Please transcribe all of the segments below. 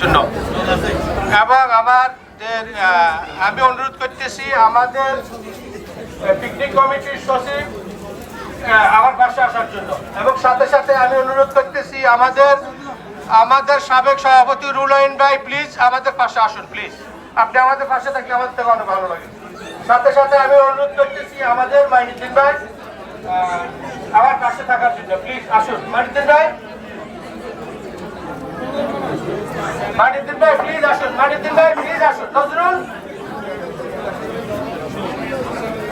জন্য। এবং আমাদের আমি অনুরোধ করতেছি, আমাদের পিকনিক কমিটির সচিব আমার পাশে আসার জন্য। এবং সাথে সাথে আমি অনুরোধ করতেছি, আমাদের আমাদের সাবেক সভাপতি রুলাইন ভাই প্লিজ আমাদের পাশে আসুন প্লিজ আপনি আমাদের পাশে থাকলে আমাদের থেকে অনেক ভালো লাগে। সাথে সাথে আমি অনুরোধ করতেছি, আমাদের মাইনুদ্দিন ভাই আমার পাশে থাকার জন্য প্লিজ আসুন। মাইনুদ্দিন ভাই? মানিদ্দিন ভাই প্লিজ আসুন। মানিদ্দিন ভাই প্লিজ আসুন। নজরুল?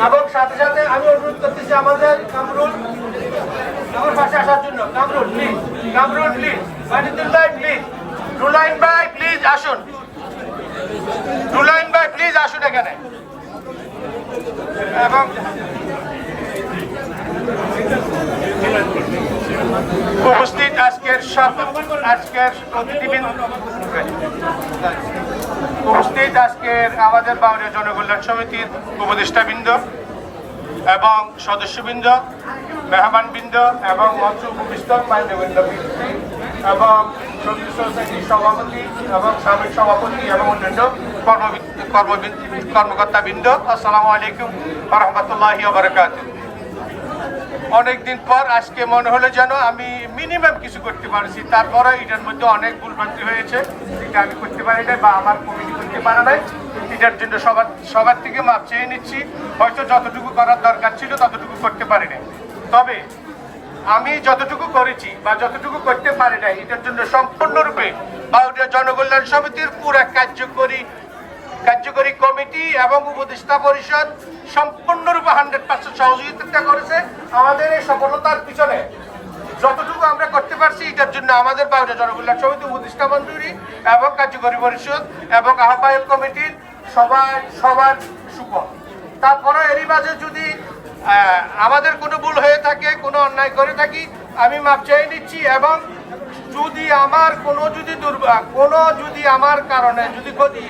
এবং সাথে সাথে আমি অনুরোধ করতেছি আমাদের কামরুল, আমার পাশে আসার জন্য। কামরুল প্লিজ কামরুল প্লিজ মানিদ্দিন ভাই প্লিজ রুলাইন ভাই প্লিজ আসুন। রুলাইন ভাই প্লিজ আসুন এখানে। এবং আজকের সব আজকের অতিথিবৃন্দ উপস্থিত আজকের আমাদের বাউরিয়া জনকল্যাণ সমিতির উপদেষ্টাবৃন্দ এবং সদস্যবৃন্দ, মেহমানবৃন্দ এবং মঞ্চ উপবিষ্ট মান্যবৃন্দ এবং সভাপতি এবং সাবেক সভাপতি এবং অন্যান্য কর্মকর্তাবৃন্দ। আসসালামু আলাইকুম রহমতুল্লাহি অনেকদিন পর আজকে মনে হলো যেন আমি মিনিমাম কিছু করতে পারছি। তারপরে এটার মধ্যে অনেক ভুলভ্রান্তি হয়েছে এটা আমি করতে পারি নাই বা আমার কমিটি করতে পারে নাই। এটার জন্য সবার সবার থেকে মাপ চেয়ে নিচ্ছি। হয়তো যতটুকু করার দরকার ছিল ততটুকু করতে পারি নাই। তবে আমি যতটুকু করেছি বা যতটুকু করতে পারি নাই, এটার জন্য সম্পূর্ণরূপে বাউরিয়া জনকল্যাণ সমিতির পুরা কার্যকরী কার্যকরী কমিটি এবং উপদেষ্টা পরিষদ সম্পূর্ণরূপে হান্ড্রেড পার্সেন্ট সহযোগিতা করেছে আমাদের এই সফলতার পিছনে। যতটুকু আমরা করতে পারছি, এটার জন্য আমাদের বাউরিয়া জনকল্যাণ সমিতি, উপদেষ্টা মঞ্জুরি এবং কার্যকরী পরিষদ এবং আহ্বায়ক কমিটির সবাই, সবার সুফল। তারপরে এরই মাঝে যদি আমাদের কোনো ভুল হয়ে থাকে, কোনো অন্যায় করে থাকি, আমি মাপ চেয়ে নিচ্ছি এবং যদি আমার কোনো যদি দুর্বা কোনো যদি আমার কারণে যদি ক্ষতি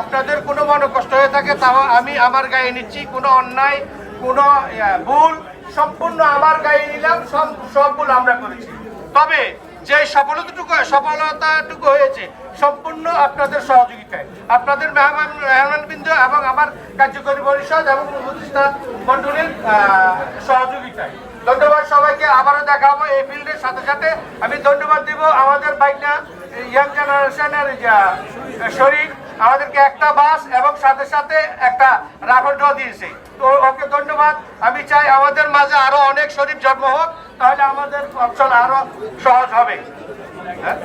আপনাদের কোনো মনে কষ্ট হয়ে থাকে, তাও আমি আমার গায়ে নিচ্ছি, কোনো অন্যায়, কোনো ভুল, সম্পূর্ণ আমার গায়ে নিলাম, সব সব ভুল আমরা করেছি। তবে যে সফলতাটুকু সফলতাটুকু হয়েছে, সম্পূর্ণ আপনাদের সহযোগিতায়। আপনাদের মেহমান, মেহমানবৃন্দ এবং আমার কার্যকরী পরিষদ এবং উপদেষ্টা মন্ডলীর সহযোগিতায়। ধন্যবাদ সবাইকে, আবারও দেখাবো এই ফিল্ডের সাথে সাথে। আমি ধন্যবাদ দিব আমাদের বাইকটা ইয়াং জেনারেশনের শরীর। আমাদেরকে একটা বাস এবং সাথে সাথে একটা রাফেল ড্র দিয়েছে। তো ওকে ধন্যবাদ। আমি চাই আমাদের মাঝে আরও অনেক শরীর জন্ম হোক, তাহলে আমাদের অপশন আরও সহজ হবে। হ্যাঁ?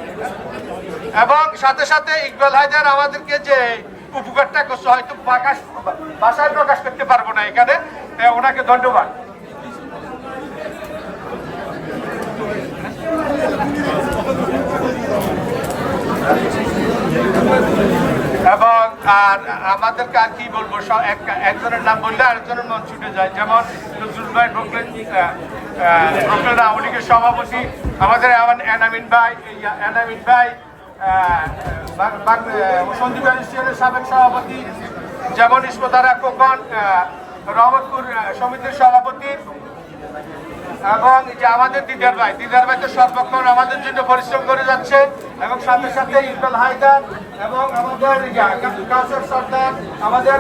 এবং সাথে সাথে ইকবাল হায়দার আমাদেরকে যে উপকারটা করছে, হয়তো প্রকাশ ভাষায় প্রকাশ করতে পারব না এখানে। ওনাকে ধন্যবাদ। এবং আর আমাদেরকে আর কি বলব একজনের নাম বললে আরেকজনের মন ছুটে যায়। যেমন নজরুল ভাই, ব্রুকলেন ব্রুকলেন আওয়ামী লীগের সভাপতি? আমাদের এমন এনামিন ভাই এনামিন ভাই সন্দীপ ইনস্টিটিউটের সাবেক সভাপতি, যেমন ইসমতারা কোকন রহমতপুর সমিতির সভাপতি, এবং যে আমাদের দিদার ভাই দিদার ভাই তো সর্বক্ষণ আমাদের জন্য পরিশ্রম করে যাচ্ছে, এবং সাথে সাথে ইকবাল হায়দার এবং আমাদের কা- কাউসার সর্দার আমাদের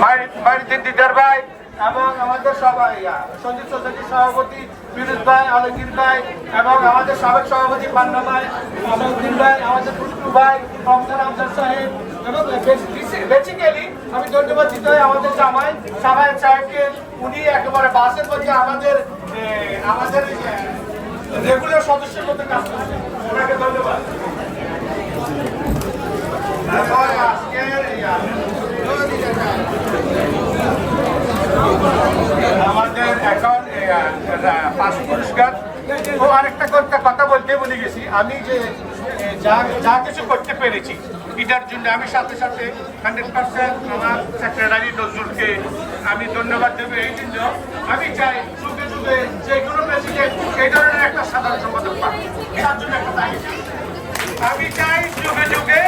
মাই- দিদার ভাই এবং আমাদের সবাই সঞ্জীব সোসাইটির সভাপতি ফিরোজ ভাই, আলমগীর ভাই এবং আমাদের সাবেক সভাপতি পান্না ভাই আলাউদ্দিন ভাই, আমাদের ফুটু ভাই রমজান আফজার সাহেব এবং বেসিক্যালি আমি ধন্যবাদ দিতে হয় আমাদের জামাই সাবাই সাহেবকে। উনি একেবারে বাসের মধ্যে আমাদের আমাদের রেগুলার সদস্যের মধ্যে কাজ করছেন ওনাকে ধন্যবাদ তারপর আজকের ইয়া, আমাদের এখন এ, আহ, পাঁচ পুরস্কার ও আরেকটা কথা কথা বলে গেছি, আমি যে যা যা কিছু করতে পেরেছি, এটার জন্য আমি সাথে সাথে হান্ড্রেড পার্সেন্ট আমার সেক্রেটারি নজরুলকে আমি ধন্যবাদ দেবো। এই জন্য আমি চাই যুগে যুগে যে কোনো প্রেসিডেন্ট এই ধরনের একটা সাধারণ সম্পাদক পাক। তার জন্য একটা দায়িত্ব। আমি চাই যুগে যুগে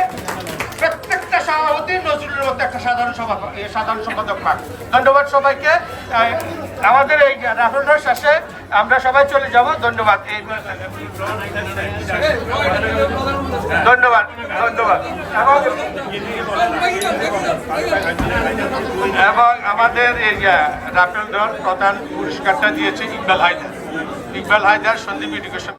মতো একটা সাধারণ সভা সাধারণ সম্পাদক পাক ধন্যবাদ সবাইকে। আমাদের এই শেষে আমরা সবাই চলে যাব। ধন্যবাদ। ধন্যবাদ। ধন্যবাদ। এবং আমাদের এই রাফেল ড্রর প্রধান পুরস্কারটা দিয়েছে ইকবাল হায়দার। ইকবাল হায়দার সন্দীপ এডুকেশন